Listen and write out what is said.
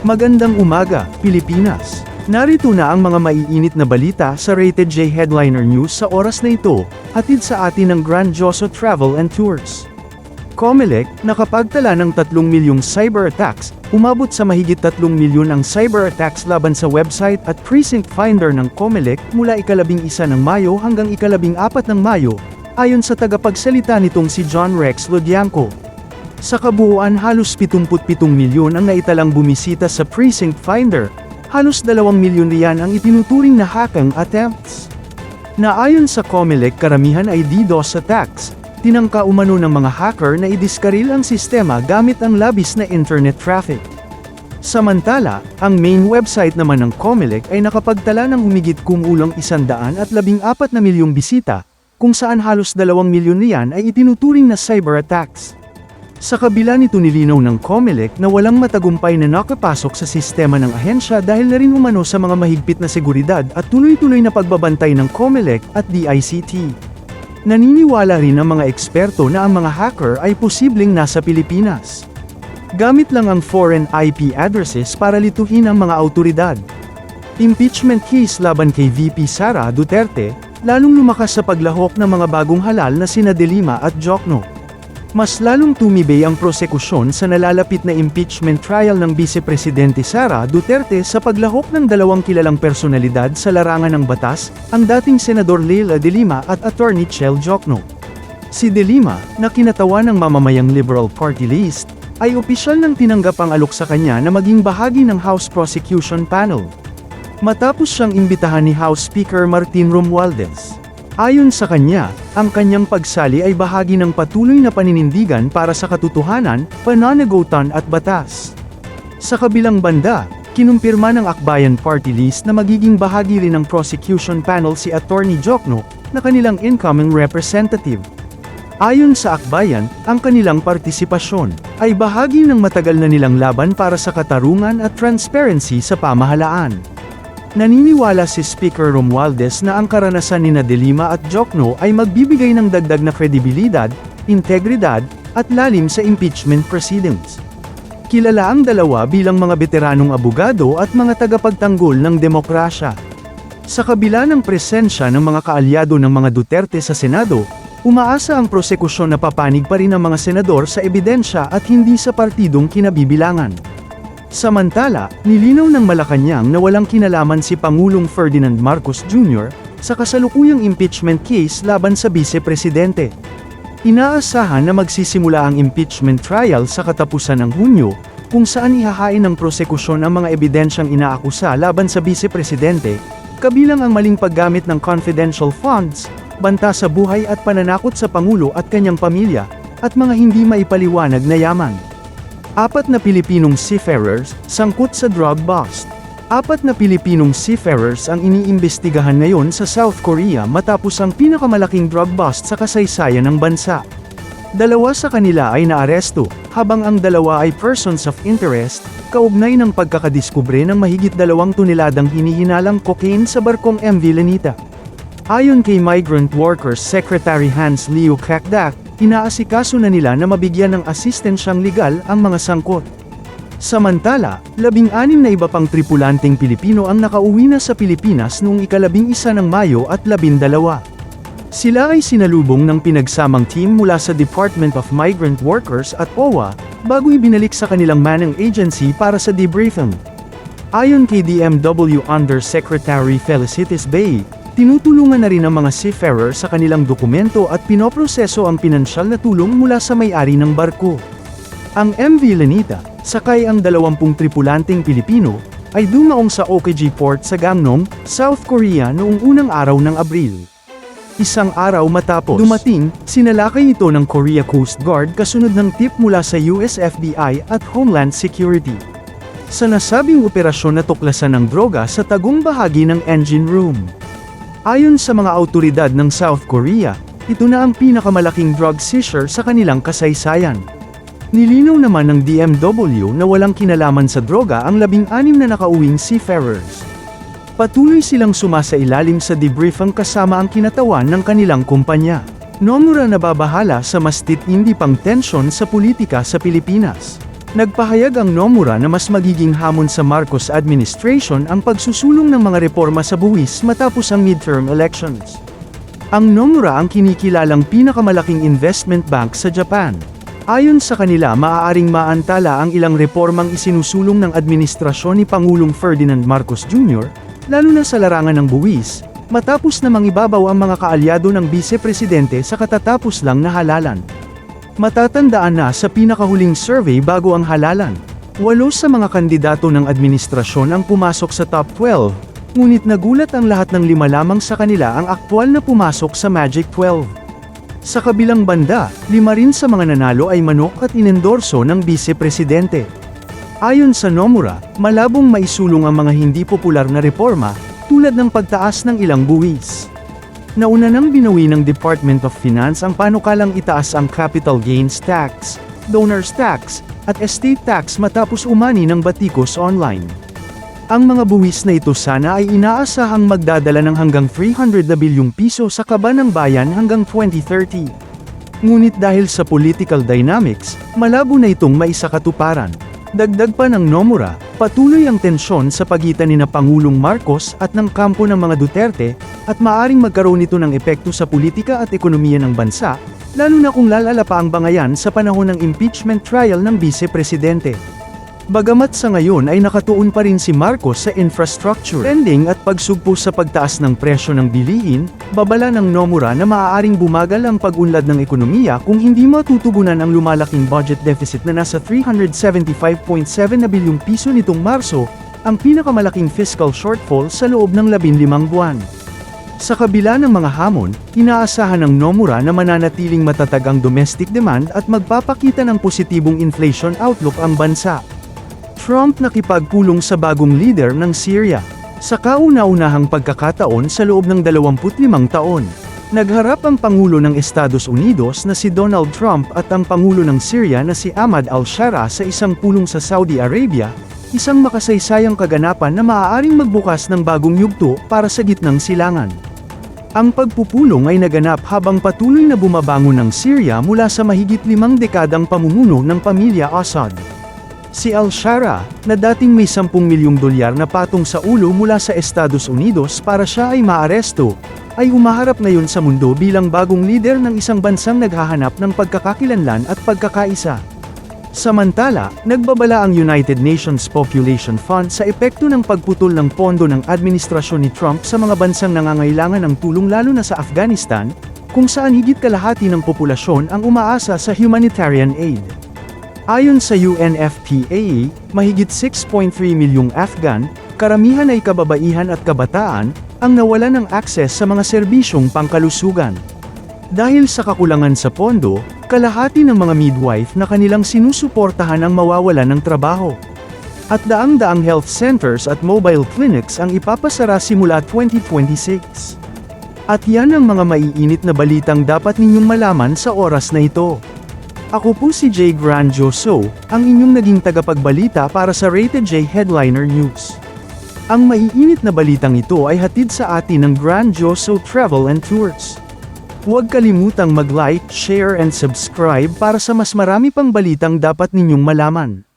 Magandang umaga, Pilipinas. Narito na ang mga maiinit na balita sa Rated J Headliner News sa oras na ito, hatid sa atin ng Grandioso Travel and Tours. Comelec, nakapagtala ng 3 milyong cyber attacks, umabot sa mahigit 3 milyon ang cyber attacks laban sa website at precinct finder ng Comelec mula ikalabing isa ng Mayo hanggang ikalabing apat ng Mayo, ayon sa tagapagsalita nitong si John Rex Lodianco. Sa kabuuan halos 77 milyon ang naitalang bumisita sa precinct finder, halos 2 milyon riyan ang itinuturing na hacking attempts. Na ayon sa Comelec karamihan ay DDoS attacks, tinangka umano ng mga hacker na idiskaril ang sistema gamit ang labis na internet traffic. Samantala, ang main website naman ng Comelec ay nakapagtala ng humigit kumulang 114 na milyong bisita, kung saan halos 2 milyon niyan ay itinuturing na cyber attacks. Sa kabila nito nilinaw ng Comelec na walang matagumpay na nakapasok sa sistema ng ahensya dahil na rin umano sa mga mahigpit na seguridad at tuloy-tuloy na pagbabantay ng Comelec at DICT. Naniniwala rin ang mga eksperto na ang mga hacker ay posibleng nasa Pilipinas. Gamit lang ang foreign IP addresses para lituhin ang mga autoridad. Impeachment case laban kay VP Sara Duterte, lalong lumakas sa paglahok ng mga bagong halal na sina De Lima at Jokno. Mas lalong tumibay ang prosekusyon sa nalalapit na impeachment trial ng Vice Presidente Sara Duterte sa paglahok ng dalawang kilalang personalidad sa larangan ng batas, ang dating Senador Leila De Lima at Attorney Chel Jokno. Si De Lima, na kinatawa ng mamamayang Liberal Party list, ay opisyal nang tinanggap ang alok sa kanya na maging bahagi ng House Prosecution Panel. Matapos siyang imbitahan ni House Speaker Martin Romualdez. Ayon sa kanya, ang kanyang pagsali ay bahagi ng patuloy na paninindigan para sa katotohanan, pananagutan at batas. Sa kabilang banda, kinumpirma ng Akbayan Party List na magiging bahagi rin ng prosecution panel si Attorney Jokno, na kanilang incoming representative. Ayon sa Akbayan, ang kanilang partisipasyon ay bahagi ng matagal na nilang laban para sa katarungan at transparency sa pamahalaan. Naniniwala si Speaker Romualdez na ang karanasan ni De Lima at Jokno ay magbibigay ng dagdag na kredibilidad, integridad, at lalim sa impeachment proceedings. Kilala ang dalawa bilang mga veteranong abogado at mga tagapagtanggol ng demokrasya. Sa kabila ng presensya ng mga kaalyado ng mga Duterte sa Senado, umaasa ang prosekusyon na papanig pa rin ang mga senador sa ebidensya at hindi sa partidong kinabibilangan. Samantala, nilinaw ng Malacanang na walang kinalaman si Pangulong Ferdinand Marcos Jr. sa kasalukuyang impeachment case laban sa Vice-Presidente. Inaasahan na magsisimula ang impeachment trial sa katapusan ng Hunyo, kung saan ihahain ng prosekusyon ang mga ebidensyang inaakusa laban sa Vice-Presidente, kabilang ang maling paggamit ng confidential funds, banta sa buhay at pananakot sa Pangulo at kanyang pamilya, at mga hindi maipaliwanag na yaman. Apat na Pilipinong seafarers, sangkot sa drug bust. Apat na Pilipinong seafarers ang iniimbestigahan ngayon sa South Korea matapos ang pinakamalaking drug bust sa kasaysayan ng bansa. Dalawa sa kanila ay naaresto, habang ang dalawa ay persons of interest, kaugnay ng pagkakadiskubre ng mahigit dalawang tuneladang hinihinalang cocaine sa barkong MV Lenita. Ayon kay Migrant Workers Secretary Hans Leo Kakdak, inaasikaso na nila na mabigyan ng asistensyang legal ang mga sangkot. Samantala, labing-anim na iba pang tripulanteng Pilipino ang nakauwi na sa Pilipinas noong ikalabing isa ng Mayo at labindalawa. Sila ay sinalubong ng pinagsamang team mula sa Department of Migrant Workers at OWA, bago ibinalik sa kanilang manang agency para sa debriefing. Ayon kay DMW Undersecretary Felicitas Bay, Tinutulungan na rin ang mga seafarer sa kanilang dokumento at pinoproseso ang pinansyal na tulong mula sa may-ari ng barko. Ang MV Lenita, sakay ang 20 tripulanteng Pilipino, ay dumaong sa Okiji Port sa Gangneung, South Korea noong unang araw ng Abril. Isang araw matapos dumating, sinalakay ito ng Korea Coast Guard kasunod ng tip mula sa US FBI at Homeland Security. Sa nasabing operasyon na tuklasan ng droga sa tagong bahagi ng engine room. Ayon sa mga autoridad ng South Korea, ito na ang pinakamalaking drug seizure sa kanilang kasaysayan. Nilinaw naman ng DMW na walang kinalaman sa droga ang labing-anim na nakauwing seafarers. Patuloy silang sumasailalim sa debriefing kasama ang kinatawan ng kanilang kumpanya. Nomura nababahala sa mas titindi pang tensyon sa politika sa Pilipinas. Nagpahayag ang Nomura na mas magiging hamon sa Marcos administration ang pagsusulong ng mga reforma sa buwis matapos ang midterm elections. Ang Nomura ang kinikilalang pinakamalaking investment bank sa Japan. Ayon sa kanila maaaring maantala ang ilang reformang isinusulong ng administrasyon ni Pangulong Ferdinand Marcos Jr., lalo na sa larangan ng buwis, matapos na mangibabaw ang mga kaalyado ng vice-presidente sa katatapos lang na halalan. Matatandaan na sa pinakahuling survey bago ang halalan. Walo sa mga kandidato ng administrasyon ang pumasok sa top 12, ngunit nagulat ang lahat ng lima lamang sa kanila ang aktwal na pumasok sa Magic 12. Sa kabilang banda, lima rin sa mga nanalo ay manok at inendorso ng vice-presidente. Ayon sa Nomura, malabong maisulong ang mga hindi popular na reforma, tulad ng pagtaas ng ilang buwis. Nauna nang binawi ng Department of Finance ang panukalang itaas ang capital gains tax, donors tax, at estate tax matapos umani ng batikos online. Ang mga buwis na ito sana ay inaasahang magdadala ng hanggang 300 na bilyong piso sa kaba ng bayan hanggang 2030. Ngunit dahil sa political dynamics, malabo na itong maisakatuparan. Dagdag pa ng Nomura, patuloy ang tensyon sa pagitan ni na Pangulong Marcos at ng kampo ng mga Duterte, at maaring magkaroon ito ng epekto sa politika at ekonomiya ng bansa, lalo na kung lalala pa ang bangayan sa panahon ng impeachment trial ng vice-presidente. Bagamat sa ngayon ay nakatuon pa rin si Marcos sa infrastructure spending at pagsugpo sa pagtaas ng presyo ng bilihin, babala ng Nomura na maaaring bumagal ang pag-unlad ng ekonomiya kung hindi matutugunan ang lumalaking budget deficit na nasa 375.7 na bilyong piso nitong Marso, ang pinakamalaking fiscal shortfall sa loob ng 15 buwan. Sa kabila ng mga hamon, inaasahan ng Nomura na mananatiling matatag ang domestic demand at magpapakita ng positibong inflation outlook ang bansa. Trump nakipagpulong sa bagong leader ng Syria. Sa kauna-unahang pagkakataon sa loob ng 25 taon, nagharap ang Pangulo ng Estados Unidos na si Donald Trump at ang Pangulo ng Syria na si Ahmad al-Shara sa isang pulong sa Saudi Arabia, isang makasaysayang kaganapan na maaaring magbukas ng bagong yugto para sa gitnang silangan. Ang pagpupulong ay naganap habang patuloy na bumabangon ng Syria mula sa mahigit limang dekadang pamumuno ng pamilya Assad. Si Al-Shara, na dating may 10 milyong dolyar na patong sa ulo mula sa Estados Unidos para siya ay maaresto, ay umaharap ngayon sa mundo bilang bagong leader ng isang bansang naghahanap ng pagkakakilanlan at pagkakaisa. Samantala, nagbabala ang United Nations Population Fund sa epekto ng pagputol ng pondo ng administrasyon ni Trump sa mga bansang nangangailangan ng tulong lalo na sa Afghanistan, kung saan higit kalahati ng populasyon ang umaasa sa humanitarian aid. Ayon sa UNFPA, mahigit 6.3 milyong Afghan, karamihan ay kababaihan at kabataan, ang nawalan ng akses sa mga serbisyong pangkalusugan. Dahil sa kakulangan sa pondo, kalahati ng mga midwife na kanilang sinusuportahan ang mawawalan ng trabaho. At daang-daang health centers at mobile clinics ang ipapasara simula 2026. At yan ang mga maiinit na balitang dapat ninyong malaman sa oras na ito. Ako po si Jay Grandioso, ang inyong naging tagapagbalita para sa Rated J Headliner News. Ang maiinit na balitang ito ay hatid sa atin ng Grandioso Travel and Tours. Huwag kalimutang mag-like, share and subscribe para sa mas marami pang balitang dapat ninyong malaman.